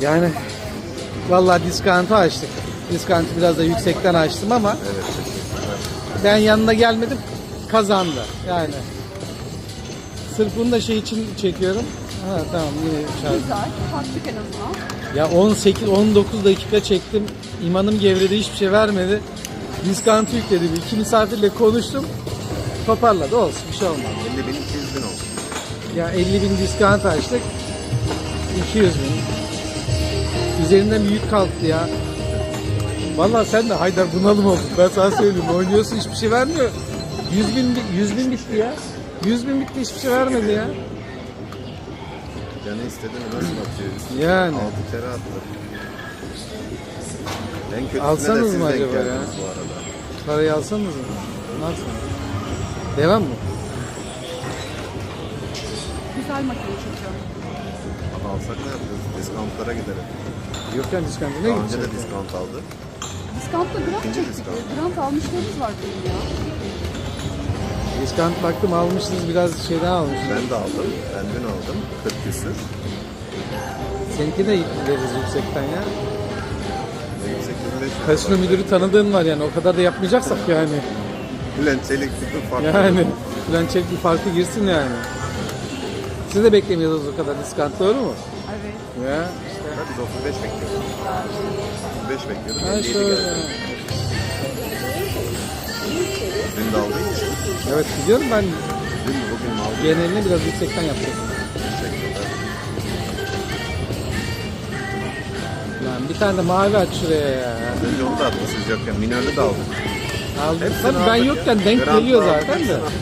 Yani vallahi diskantı açtık. Diskantı biraz da yüksekten açtım ama Evet teşekkürler. ben yanına gelmedim kazandı yani. Sırf bunu da şey için çekiyorum. Ha tamam yine şarkı. Güzel. Taktik en azından. Ya 18 19 dakika çektim. İmanım gevredi hiçbir şey vermedi. Diskantı yükledim. İki misafirle konuştum. Toparladı olsun bir şey olmaz. 50 bin 200 bin olsun. Ya 50 bin diskant açtık. 200 bin. Üzerinden bir yük kalktı ya. Vallahi sen de Haydar bunalım oldun. Ben sana söyleyeyim. Oynuyorsun hiçbir şey vermiyor. 100 bin, 100 bin bitti ya. 100 bin bitti hiçbir şey vermedi ya. Canı istedi mi nasıl atıyor? Yani. 6 kere attı. En kötüsüne Alsanız de siz mı denk acaba ya? geldiniz bu arada. Parayı alsanız mı? Ne yapsın? Devam mı? Güzel makine çünkü. Ama alsak ne yapıyoruz? Diskantlara gidelim. Yok yani diskantı ne Daha önce de diskant aldı. Diskantla grant İkinci çektik. Grant almışlarımız var benim ya. Diskant baktım almışsınız biraz şeyden almışsınız. Ben de aldım. Ben dün aldım. 40 küsür. Seninki de veririz yüksekten ya. 85 lira Kasino var. müdürü tanıdığın var yani o kadar da yapmayacaksak yani. Bülent Çelik tipi farklı. Yani Bülent Çelik bir farkı girsin yani. Siz de beklemiyordunuz o kadar diskant doğru mu? Evet. Ya Ha, Biz 35 bekliyorduk. 35 bekliyorduk. Ha 57 şöyle. geldi. Dün de aldık. Evet biliyorum ben Dün mü bugün mü aldık? genelini biraz yüksekten yaptım. Teşekkürler. Yani bir tane de mavi aç şuraya ya. Önce onu da atmışız yokken. Minörlü de aldık. Aldım. Hepsini Tabii ben aldık yokken ya. denk Grand geliyor zaten de. aldık.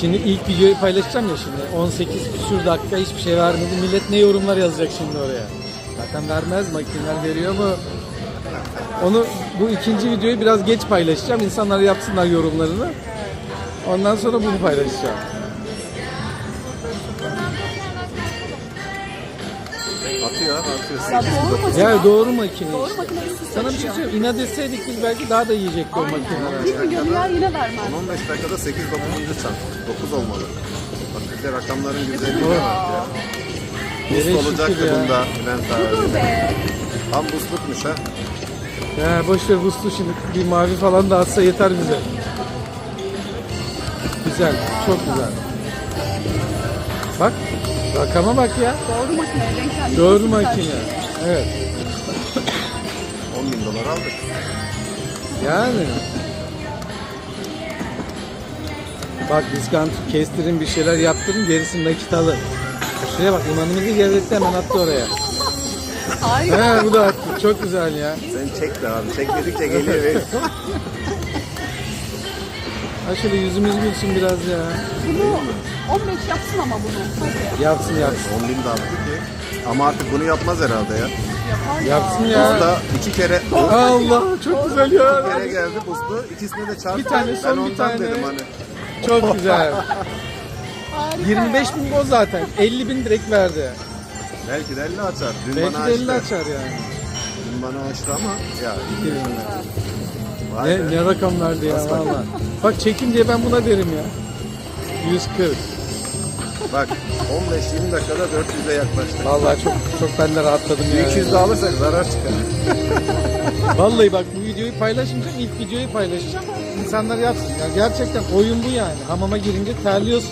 Şimdi ilk videoyu paylaşacağım ya şimdi. 18 küsür dakika hiçbir şey vermedi. Millet ne yorumlar yazacak şimdi oraya. Zaten vermez makineler veriyor mu? Onu bu ikinci videoyu biraz geç paylaşacağım. İnsanlar yapsınlar yorumlarını. Ondan sonra bunu paylaşacağım. Atıyor. Ya doğru makine. Ya doğru makine. Doğru makine Sana bir şey söyleyeyim. İnat etseydik biz belki daha da yiyecekti o makineler. 1 milyon yer yine vermez. 10-15 dakikada 8 9. çan. 9 olmalı. Bak bir de rakamların güzelliğine bak ya. Boost olacaktı bunda Bülent Dur abi. be. Tam boostlukmuş ha. Ya boş ver buslu şimdi bir mavi falan da atsa yeter bize. Güzel, çok güzel. Bak, rakama bak ya. Doğru makine. Renklendirmesi Doğru makine. Evet. 10 bin dolar aldık. Yani. Bak diskant kestirin bir şeyler yaptırın gerisini nakit alın. Şuraya bak imanımızı gevretti hemen attı oraya. Hayır. He bu da attı. Çok güzel ya. Sen çek de abi. Çek dedikçe geliyor. ve- Ha şöyle yüzümüz gülsün biraz ya. Bunu 15 yapsın ama bunu. Hadi. Yapsın yapsın. 10 bin de attı ki. Ama artık bunu yapmaz herhalde ya. Yapar ya. Yapsın ya. Usta iki kere Allah çok güzel ya. bir kere geldi buzlu. İkisine de çarptı. Bir tane, ben son bir ondan tane. dedim hani. Çok güzel. Harika 25 ya. bin o zaten. 50 bin direkt verdi. Belki de 50 açar. Dün Belki bana de 50 açtı. açar yani. Dün bana açtı ama ya 2 bin Ne, ne rakam verdi ya valla. Bak çekim diye ben buna derim ya. 140. Bak 15-20 dakikada 400'e yaklaştık. Vallahi çok çok ben de rahatladım ya. 200 de alırsak zarar çıkar. Vallahi bak bu videoyu paylaşınca ilk videoyu paylaşacağım. İnsanlar yapsın. Ya gerçekten oyun bu yani. Hamama girince terliyorsun.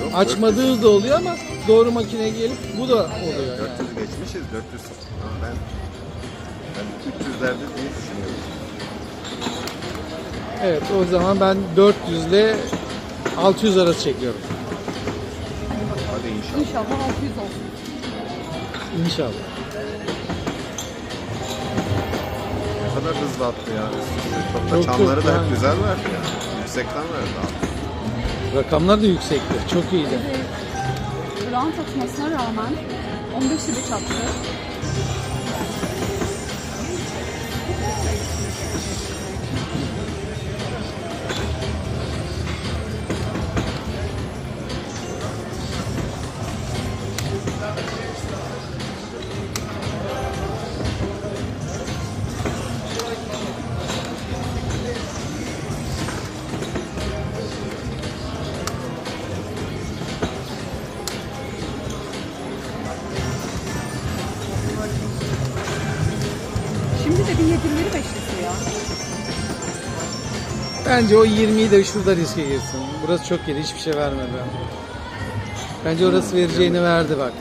Yok, Açmadığı da oluyor ama doğru makineye gelip bu da oluyor yani. 400 geçmişiz 400. Ama ben ben 300'lerde diye düşünüyorum. Evet o zaman ben 400 ile 600 arası çekiyorum. İnşallah. İnşallah 600 olsun. İnşallah. Ne kadar hızlı attı ya. Çok da Çok çanları çok da yani. hep güzel verdi ya. Yüksekten verdi abi. Rakamlar da yüksekti. Çok iyiydi. Evet. Grant atmasına rağmen 15 ile çattı. Bence o 20'yi de şurada riske girsin. Burası çok yedi. Hiçbir şey vermedi. Bence orası vereceğini verdi bak.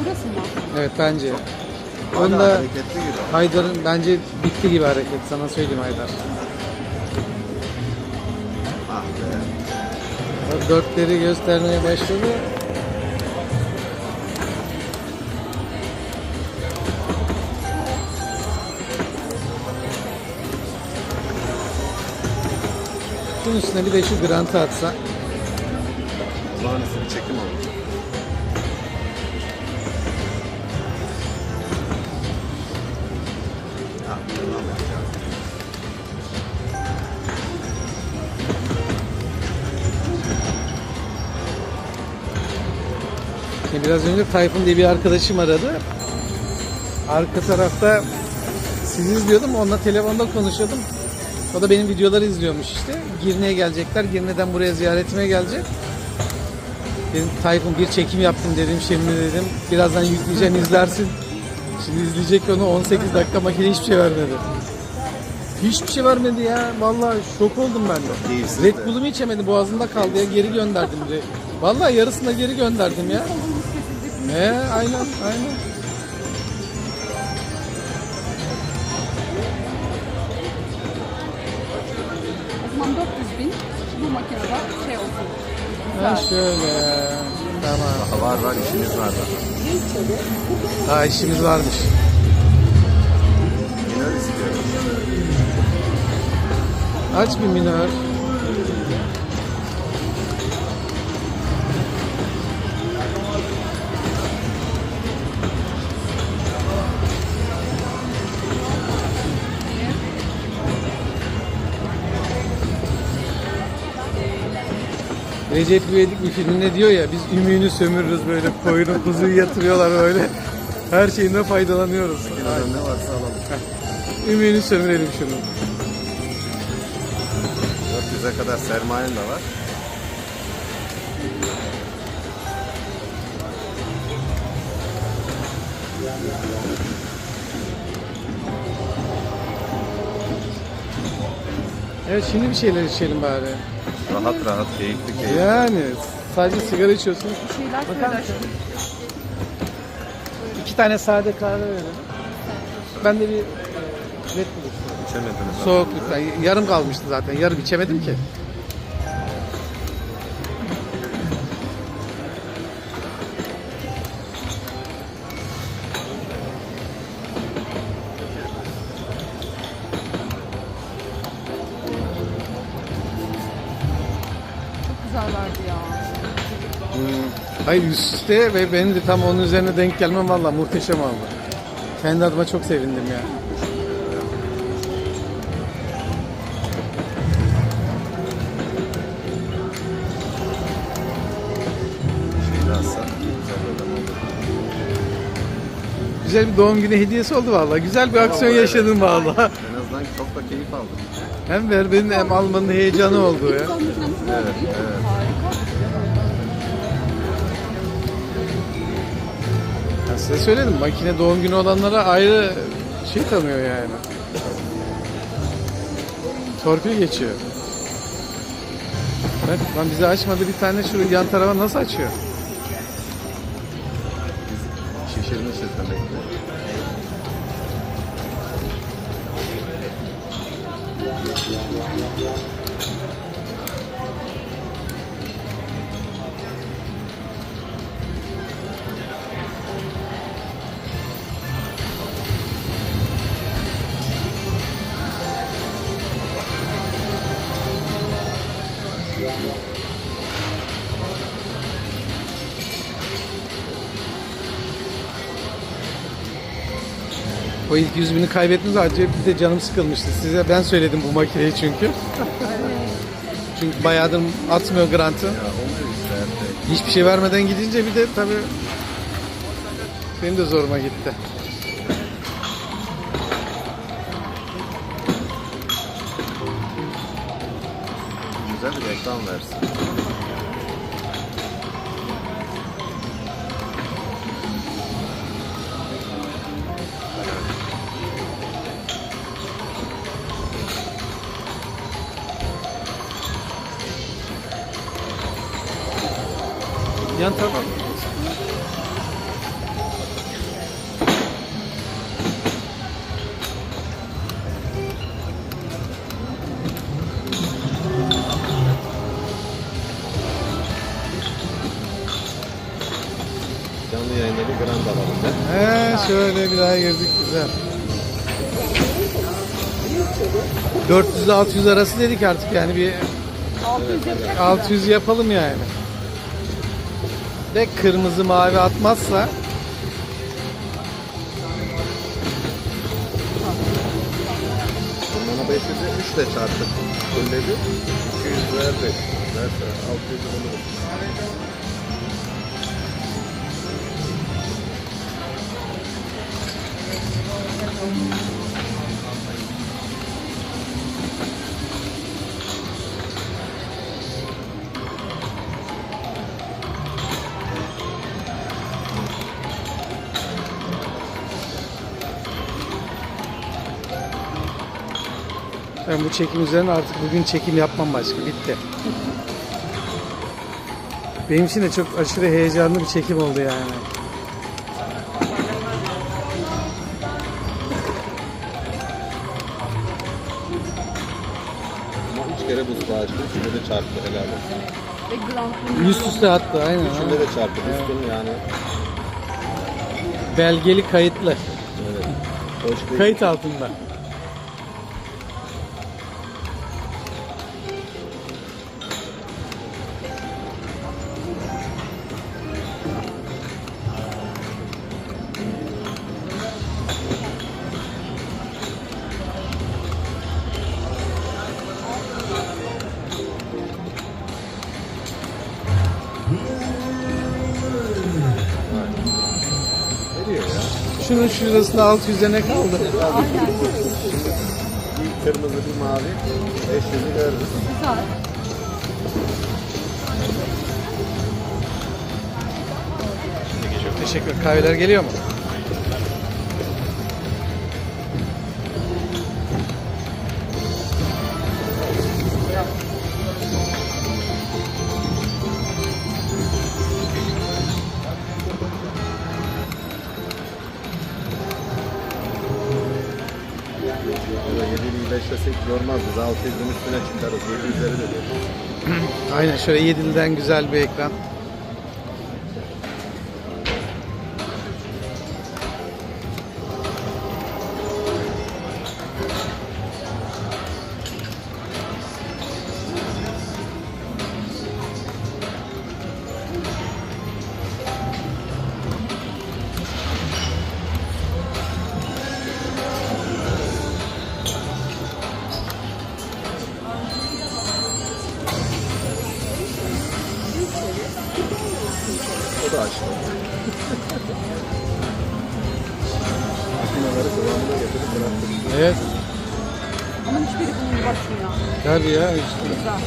Burası mı? Evet bence. Hala Onda hareketli gibi. Haydar'ın bence bitti gibi hareket. Sana söyleyeyim Haydar. Ah be. O Dörtleri göstermeye başladı. Şunun üstüne bir de şu grantı atsa. Olağanüstü bir çekim oldu. Ah. Şimdi biraz önce Tayfun diye bir arkadaşım aradı. Arka tarafta sizi izliyordum. Onunla telefonda konuşuyordum. O da benim videoları izliyormuş işte. Girne'ye gelecekler. Girne'den buraya ziyaretime gelecek. Dedim Tayfun bir çekim yaptım dedim şimdi dedim. Birazdan yükleyeceğim izlersin. Şimdi izleyecek onu 18 dakika makine hiçbir şey vermedi. Hiçbir şey vermedi ya. Vallahi şok oldum ben de. Keyifsiz Red. Bull'umu içemedi boğazımda kaldı ya. Geri gönderdim. de. Vallahi yarısında geri gönderdim ya. He aynen aynen. Ha şöyle. Tamam. Var var işimiz var daha. Daha işimiz varmış. Aç bir minör. Recep İvedik bir filminde diyor ya biz ümüğünü sömürürüz böyle koyunu kuzuyu yatırıyorlar böyle. Her şeyinden faydalanıyoruz. Ne varsa alalım. Ümüğünü sömürelim şunu. 400'e kadar sermayen de var. Evet şimdi bir şeyler içelim bari. Rahat rahat, keyifli keyifli. Yani sadece sigara içiyorsun. Bir şeyler söyler. İki tane sade kahve verelim. Ben de bir e, Red Bull. İçemediniz. Soğuk lütfen. Yarım kalmıştı zaten. Yarım içemedim ki. Hayır üst üste ve benim de tam onun üzerine denk gelmem valla muhteşem oldu. Kendi adıma çok sevindim ya. Güzel bir doğum günü hediyesi oldu valla. Güzel bir aksiyon evet. yaşadım valla. En azından çok da keyif aldım. Hem vermenin hem almanın heyecanı oldu ya. Mi? evet. Size söyledim makine doğum günü olanlara ayrı şey tanıyor yani. Torpil geçiyor. Bak lan bize açmadı bir tane şu yan tarafa nasıl açıyor? Şişirmişiz demek ki. O ilk 100 bini kaybettiğimiz acayip bir de canım sıkılmıştı. Size ben söyledim bu makineyi çünkü. çünkü bayağıdır atmıyor grantı. Hiçbir şey vermeden gidince bir de tabii benim de zoruma gitti. Güzel bir reklam versin. Canlı yayında bir grand ben. He şöyle bir daha girdik güzel. 400 ile 600 arası dedik artık yani bir 600 yapacak 600 yapalım yani. De kırmızı mavi atmazsa Bana 500'ü 3 ile çarptık. Fulledi. 200 ver 5. Verse 600'ü buluruz. Ben bu çekim üzerine artık bugün çekim yapmam başka bitti. Benim için de çok aşırı heyecanlı bir çekim oldu yani. Üçünde de çarptı helal olsun. ve. Üst üste attı aynen. ha. Üçünde de çarptı. Buzun yani. Belgeli kayıtlı. Evet. Hoş değil. Kayıt altında. 500 lirasında 600'e ne kaldı? bir kırmızı bir mavi 500'ü görürüz. Güzel. Teşekkür. Kahveler geliyor mu? Yormaz biz 600'ün üstüne çıkarız. 700'leri de. Aynen şöyle 7'liden güzel bir ekran. Ya. işte. Güzel.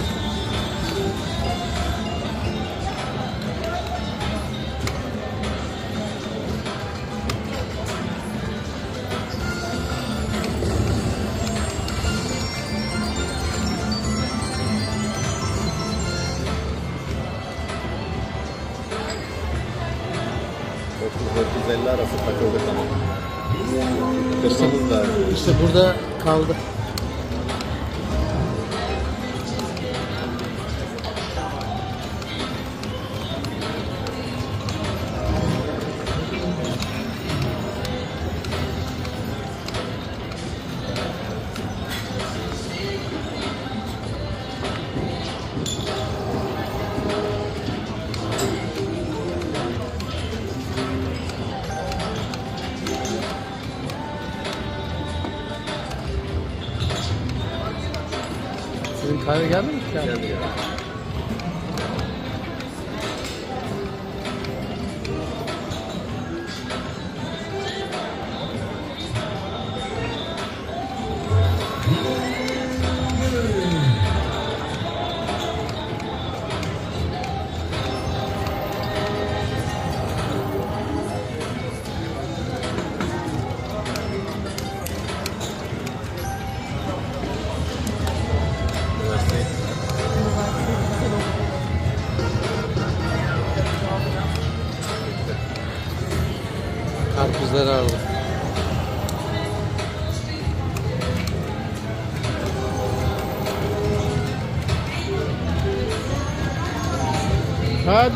Dokuz, 450 arası takıldık ama. Kırmamız lazım. İşte burada kaldı. Aldım.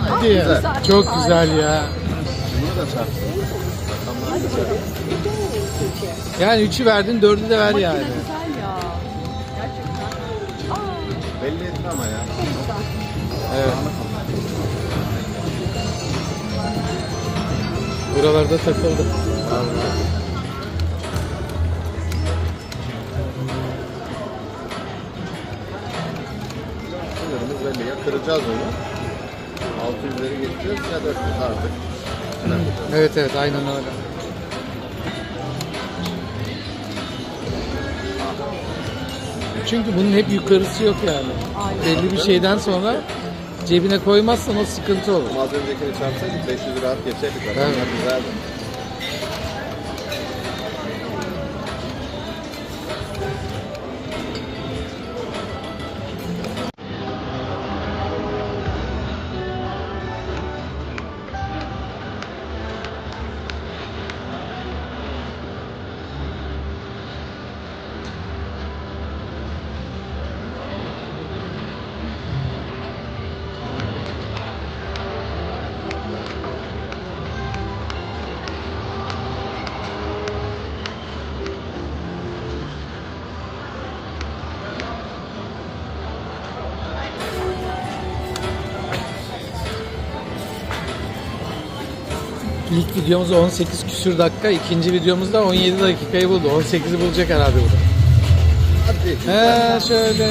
Hadi güzel. Çok güzel ya. Bunu da çarptım. Rakamlar güzel. Yani üçü verdin dördü de ver Makine yani. güzel ya. Gerçekten. Aa, Belli etti ama ya. Evet. Buralarda takıldı. Sınırımız belli. Ya kıracağız onu. 600'leri geçeceğiz ya 400 artık. Evet evet aynen öyle. Çünkü bunun hep yukarısı yok yani. Aynen. Belli bir şeyden sonra cebine koymazsan o sıkıntı olur. Ama az öncekini çarpsaydık 500 rahat geçerdik. Evet. güzeldi. İlk videomuz 18 küsür dakika, ikinci videomuzda 17 dakikayı buldu. 18'i bulacak herhalde burada. Hadi. He şöyle.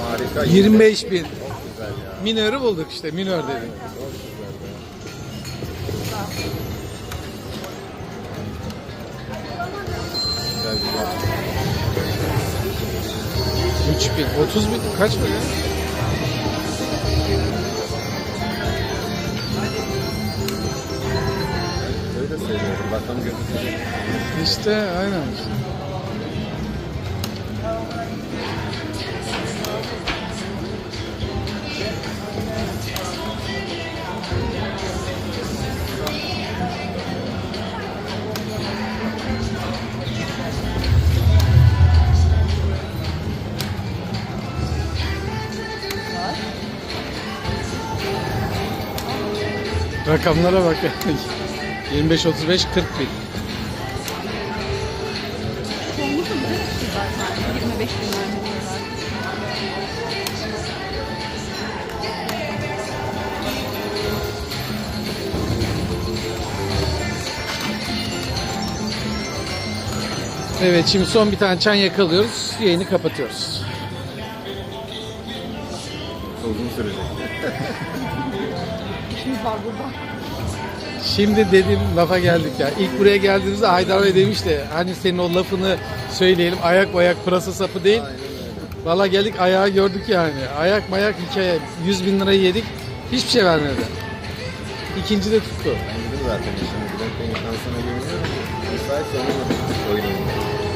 Harika. 25 bin. Minörü bulduk işte, minör dedik. 3 bin, 30 bin, kaç bu ya? Öyle söylüyorum. Rakam gözükecek. İşte aynen. Rakamlara bak. 25 35 40 bin. Çoğunlukla güzel işte zaten. 25 bin vermeliyorlar. Evet şimdi son bir tane çan yakalıyoruz. Yayını kapatıyoruz. Uzun sürecek. İşimiz var burada. Şimdi dediğim lafa geldik ya. İlk buraya geldiğimizde Haydar Bey demişti. Hani senin o lafını söyleyelim. Ayak bayak pırasa sapı değil. Valla geldik ayağı gördük yani. Ayak mayak hikaye. 100 bin lirayı yedik. Hiçbir şey vermedi. İkinci de tuttu. Ben dedim zaten şimdi Bey'in şansına güveniyorum. Müsait sonunda oyunum. Final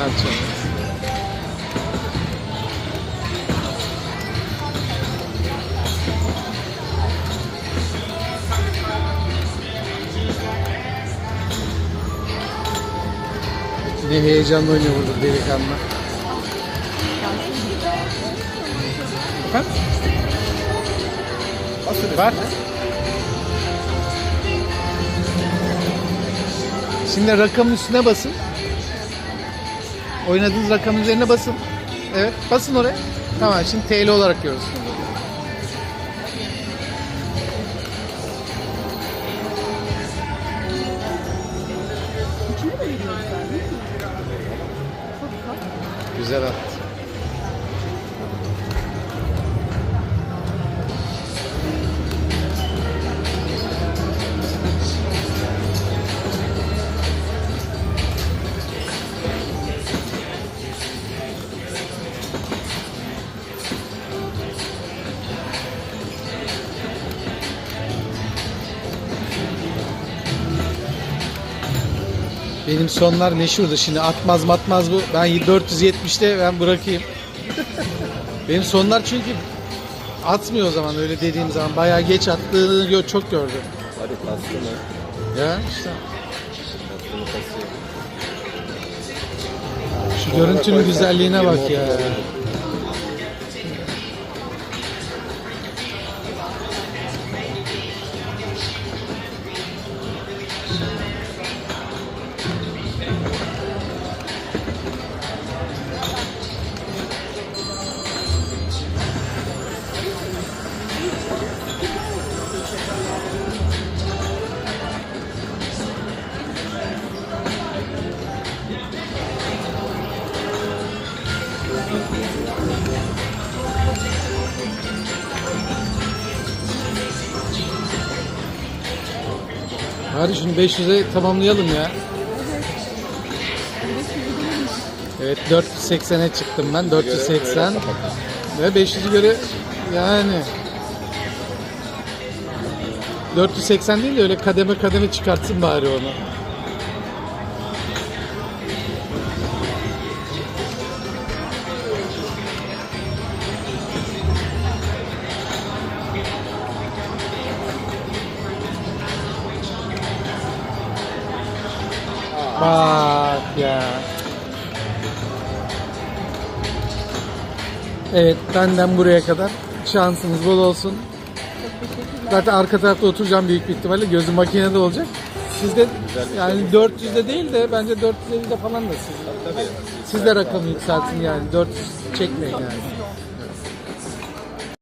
Çanı. Ne heyecanlı oynuyor burada delikanlı. Basın Var. Şimdi rakamın üstüne basın. Oynadığınız rakamın üzerine basın. Evet, basın oraya. Tamam, şimdi TL olarak görürsünüz. Benim sonlar meşhurdu şimdi atmaz matmaz bu. Ben 470'te ben bırakayım. Benim sonlar çünkü atmıyor o zaman öyle dediğim zaman. Bayağı geç attığını gö- çok gördüm. Hadi kastı mı? Ya işte. Kastını kasıyor. Şu görüntünün güzelliğine bak ya. 500'e tamamlayalım ya. Evet 480'e çıktım ben 480 ve 500'ü göre yani 480 değil de öyle kademe kademe çıkartsın bari onu. Bak ya. Evet benden buraya kadar. Şansınız bol olsun. Zaten arka tarafta oturacağım büyük bir ihtimalle. Gözüm makinede olacak. Sizde yani 400'de değil de bence 450'de falan da siz. Siz de rakamı yükseltin yani. 400 çekmeyin yani.